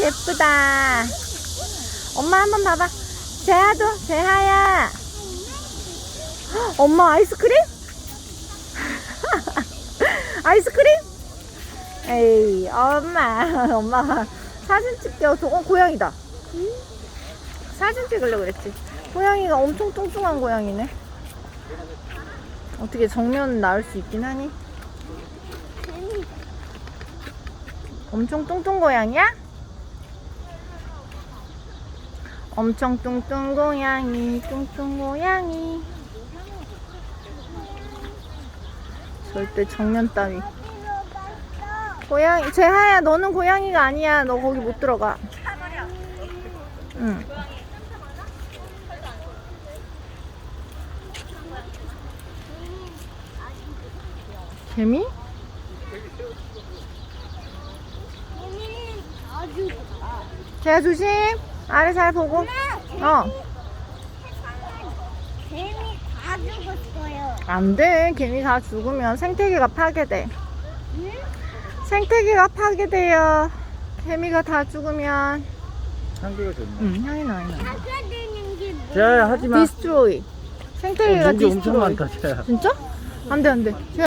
예쁘다. 엄마 한번 봐봐. 재하도, 재하야. 헉, 엄마 아이스크림? 아이스크림? 에이, 엄마. 엄마가 사진 찍게, 도 어, 고양이다. 사진 찍으려고 그랬지. 고양이가 엄청 뚱뚱한 고양이네. 어떻게 정면 나올 수 있긴 하니? 엄청 뚱뚱 고양이야? 엄청 뚱뚱 고양이, 뚱뚱 고양이. 절대 정면 따위. 고양이, 재하야, 너는 고양이가 아니야. 너 거기 못 들어가. 응. 개미? 재하 조심. 아래 잘 보고. 어. 재미 다 죽었어요. 안 돼. 개미 다 죽으면 생태계가 파괴돼. 응? 생태계가 파괴돼요. 개미가 다 죽으면. 향기가 좋네. 응, 향이 나, 향이 나. 사과되는 게 뭐? 자, 하지 마. 디스트로이. 생태계가 어, 목이 엄청 디스트로이. 많다, 쟤. 진짜? 안 돼, 안 돼.